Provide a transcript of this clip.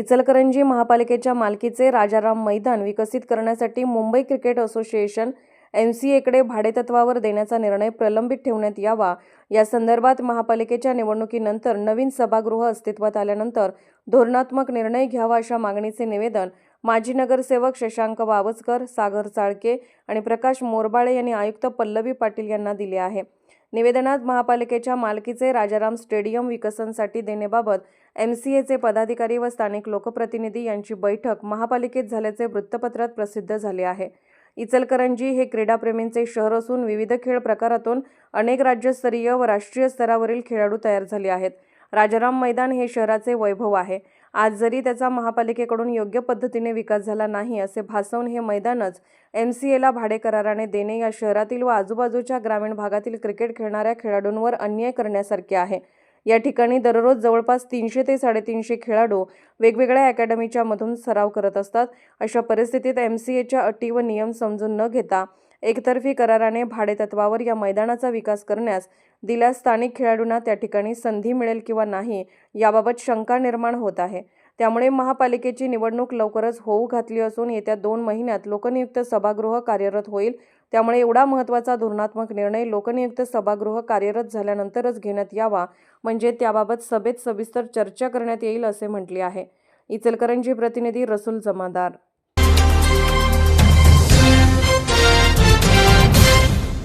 इचलकरंजी महापालिकेच्या मालकीचे राजाराम मैदान विकसित करण्यासाठी Mumbai cricket association M C एकडे भाडेतत्वावर देण्याचा निर्णय प्रलंबित ठेवण्यात यावा. या संदर्भात महापालिकेच्या निवडणुकीनंतर नवीन सभागृह अस्तित्वात आल्यानंतर धोरणात्मक निर्णय घ्यावा अशा मागणीचे निवेदन माजी नगरसेवक शशांक वावचकर सागर चाळके आणि प्रकाश मोरबाळे यांनी आयुक्त पल्लवी पाटील यांना दिले आहे. निवेदनात महापालिकेच्या मालकीचे राजाराम स्टेडियम विकसनसाठी देण्याबाबत एम सी एचे पदाधिकारी व स्थानिक लोकप्रतिनिधी यांची बैठक महापालिकेत झाल्याचे वृत्तपत्रात प्रसिद्ध झाले आहे. इचलकरंजी हे क्रीडाप्रेमींचे शहर असून विविध खेळ प्रकारातून अनेक राज्यस्तरीय व राष्ट्रीय स्तरावरील खेळाडू तयार झाले आहेत. राजाराम मैदान हे शहराचे वैभव आहे. आज जरी त्याचा महापालिकेकडून योग्य पद्धतीने विकास झाला नाही असे भासवून हे मैदानच एम सी एला भाडेकराराने देणे या शहरातील व आजूबाजूच्या ग्रामीण भागातील क्रिकेट खेळणाऱ्या खेळाडूंवर अन्याय करण्यासारखे आहे. या ठिकाणी दररोज जवळपास तीनशे ते साडेतीनशे खेळाडू वेगवेगळ्या अकॅडमीच्या मधून सराव करत असतात. अशा परिस्थितीत एम सी एच्या अटी व नियम समजून न घेता एकतर्फी कराराने भाडेतत्वावर या मैदानाचा विकास करण्यास दिल्यास स्थानिक खेळाडूंना त्या ठिकाणी संधी मिळेल किंवा नाही याबाबत शंका निर्माण होत आहे. त्यामुळे महापालिकेची निवडणूक लवकरच होऊ घातली असून येत्या दोन महिन्यात लोकनियुक्त सभागृह कार्यरत होईल. त्यामुळे एवढा महत्त्वाचा धोरणात्मक निर्णय लोकनियुक्त सभागृह कार्यरत झाल्यानंतरच घेण्यात यावा म्हणजे त्याबाबत सभेत सविस्तर चर्चा करण्यात येईल असे म्हटले आहे. इचलकरंजी प्रतिनिधी रसूल जमादार